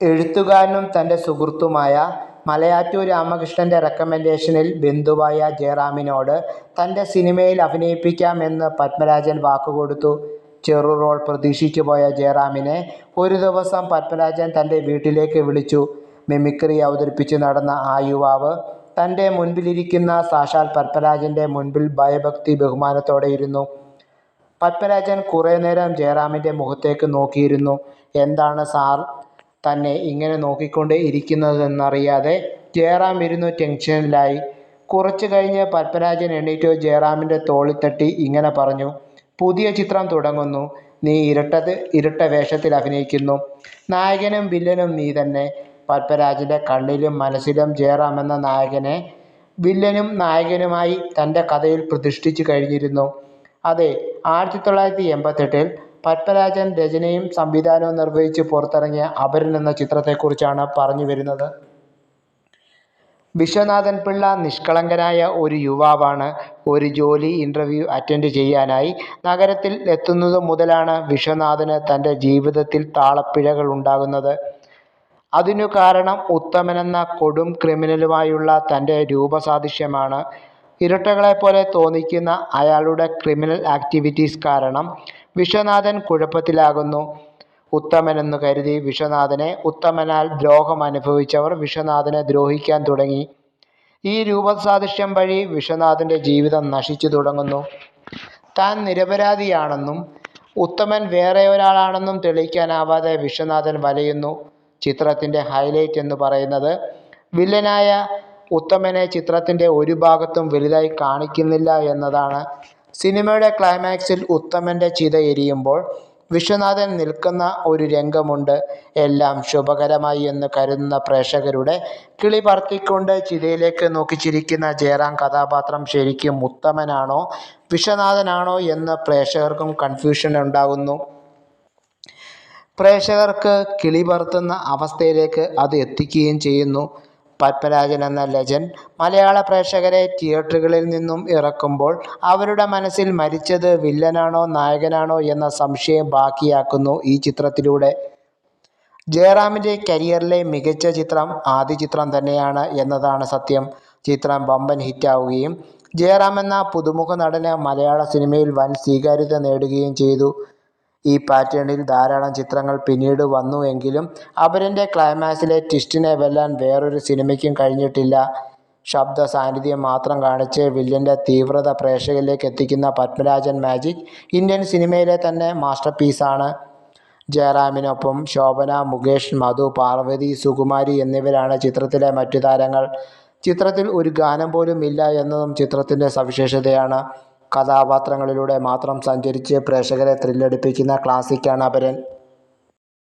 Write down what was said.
എഴുത്തുകാരനും തന്റെ സുഹൃത്തുമായ മലയാറ്റൂർ രാമകൃഷ്ണന്റെ റെക്കമെൻഡേഷനിൽ ബന്ധുവായ ജയറാമിനോട് തന്റെ സിനിമയിൽ അഭിനയിപ്പിക്കാമെന്ന് പത്മരാജൻ വാക്കുകൊടുത്തു. ചെറു റോൾ പ്രതീക്ഷിച്ചു പോയ ജയറാമിനെ ഒരു ദിവസം പത്മരാജൻ തന്റെ വീട്ടിലേക്ക് വിളിച്ചു. മിമിക്രി അവതരിപ്പിച്ച് നടന്ന ആ യുവാവ് തന്റെ മുൻപിലിരിക്കുന്ന സാക്ഷാൽ പത്മരാജന്റെ മുൻപിൽ ഭയഭക്തി ബഹുമാനത്തോടെ ഇരുന്നു. പത്മരാജൻ കുറേ നേരം ജയറാമിന്റെ മുഖത്തേക്ക് നോക്കിയിരുന്നു. എന്താണ് സാർ തന്നെ ഇങ്ങനെ നോക്കിക്കൊണ്ട് ഇരിക്കുന്നതെന്നറിയാതെ ജയറാം ഇരുന്നു ടെൻഷനിലായി. കുറച്ചു കഴിഞ്ഞ് പത്മരാജൻ എണീറ്റു ജയറാമിന്റെ തോളിൽ തട്ടി ഇങ്ങനെ പറഞ്ഞു. പുതിയ ചിത്രം തുടങ്ങുന്നു. നീ ഇരട്ടത് ഇരട്ട വേഷത്തിൽ അഭിനയിക്കുന്നു. നായകനും വില്ലനും നീ തന്നെ. പത്മരാജന്റെ കണ്ണിലും മനസ്സിലും ജയറാം എന്ന നായകനെ വില്ലനും നായകനുമായി തന്റെ കഥയിൽ പ്രതിഷ്ഠിച്ചു കഴിഞ്ഞിരുന്നു. അതെ ആയിരത്തി തൊള്ളായിരത്തി എൺപത്തെട്ടിൽ പത്മരാജൻ രചനയും സംവിധാനവും നിർവഹിച്ച് പുറത്തിറങ്ങിയ അപരൻ എന്ന ചിത്രത്തെക്കുറിച്ചാണ് പറഞ്ഞു വരുന്നത് വിശ്വനാഥൻ പിള്ള നിഷ്കളങ്കനായ ഒരു യുവാവാണ്. ഒരു ജോലി ഇന്റർവ്യൂ അറ്റൻഡ് ചെയ്യാനായി നഗരത്തിൽ എത്തുന്നത് മുതലാണ് വിശ്വനാഥന് തന്റെ ജീവിതത്തിൽ താളപ്പിഴകൾ ഉണ്ടാകുന്നത്. അതിനു കാരണം ഉത്തമനെന്ന കൊടും ക്രിമിനലുമായുള്ള തന്റെ രൂപസാദൃശ്യമാണ്. ഇരട്ടകളെപ്പോലെ തോന്നിക്കുന്ന അയാളുടെ ക്രിമിനൽ ആക്ടിവിറ്റീസ് കാരണം വിശ്വനാഥൻ കുഴപ്പത്തിലാകുന്നു. ഉത്തമനെന്നു കരുതി വിശ്വനാഥനെ ഉത്തമനാൽ ദ്രോഹം അനുഭവിച്ചവർ വിശ്വനാഥനെ ദ്രോഹിക്കാൻ തുടങ്ങി. ഈ രൂപസാദൃശ്യം വഴി വിശ്വനാഥന്റെ ജീവിതം നശിച്ചു തുടങ്ങുന്നു. താൻ നിരപരാധിയാണെന്നും ഉത്തമൻ വേറെ ഒരാളാണെന്നും തെളിയിക്കാനാവാതെ വിശ്വനാഥൻ വലയുന്നു. ചിത്രത്തിന്റെ ഹൈലൈറ്റ് എന്ന് പറയുന്നത് വില്ലനായ ഉത്തമനെ ചിത്രത്തിന്റെ ഒരു ഭാഗത്തും വലുതായി കാണിക്കുന്നില്ല എന്നതാണ്. സിനിമയുടെ ക്ലൈമാക്സിൽ ഉത്തമന്റെ ചിത എരിയുമ്പോൾ വിശ്വനാഥൻ നിൽക്കുന്ന ഒരു രംഗമുണ്ട്. എല്ലാം ശുഭകരമായി എന്ന് കരുതുന്ന പ്രേക്ഷകരുടെ കിളി പറത്തിക്കൊണ്ട് ചിതയിലേക്ക് നോക്കിച്ചിരിക്കുന്ന ജയറാം കഥാപാത്രം ശരിക്കും ഉത്തമനാണോ വിശ്വനാഥനാണോ എന്ന് പ്രേക്ഷകർക്കും കൺഫ്യൂഷൻ ഉണ്ടാകുന്നു. പ്രേക്ഷകർക്ക് കിളി പറത്തുന്ന അവസ്ഥയിലേക്ക് അത് എത്തിക്കുകയും ചെയ്യുന്നു. പത്മരാജൻ എന്ന ലെജൻഡ് മലയാള പ്രേക്ഷകരെ തിയേറ്ററുകളിൽ നിന്നും ഇറക്കുമ്പോൾ അവരുടെ മനസ്സിൽ മരിച്ചത് വില്ലനാണോ നായകനാണോ എന്ന സംശയം ബാക്കിയാക്കുന്നു ഈ ചിത്രത്തിലൂടെ. ജയറാമിന്റെ കരിയറിലെ മികച്ച ചിത്രം ആദ്യ ചിത്രം തന്നെയാണ് എന്നതാണ് സത്യം. ചിത്രം വമ്പൻ ഹിറ്റാവുകയും ജയറാം എന്ന പുതുമുഖ നടന് മലയാള സിനിമയിൽ വൻ സ്വീകാര്യത നേടുകയും ചെയ്തു. ഈ പാറ്റേണിൽ ധാരാളം ചിത്രങ്ങൾ പിന്നീട് വന്നു എങ്കിലും അപരന്റെ ക്ലൈമാക്സിലെ ട്വിസ്റ്റിനെ വെല്ലാൻ വേറൊരു സിനിമയ്ക്കും കഴിഞ്ഞിട്ടില്ല. ശബ്ദ സാന്നിധ്യം മാത്രം കാണിച്ച് വില്ലന്റെ തീവ്രത പ്രേക്ഷകരിലേക്ക് എത്തിക്കുന്ന പത്മരാജൻ മാജിക് ഇന്ത്യൻ സിനിമയിലെ തന്നെ മാസ്റ്റർ പീസാണ് ജയറാമിനൊപ്പം ശോഭന, മുകേഷ്, മധു, പാർവതി, സുകുമാരി എന്നിവരാണ് ചിത്രത്തിലെ മറ്റു താരങ്ങൾ. ചിത്രത്തിൽ ഒരു ഗാനം പോലും ഇല്ല എന്നതും ചിത്രത്തിന്റെ സവിശേഷതയാണ്. കഥാപാത്രങ്ങളിലൂടെ മാത്രം സഞ്ചരിച്ച് പ്രേക്ഷകരെ ത്രില്ലടിപ്പിക്കുന്ന ക്ലാസിക്കാണ് അപരൻ.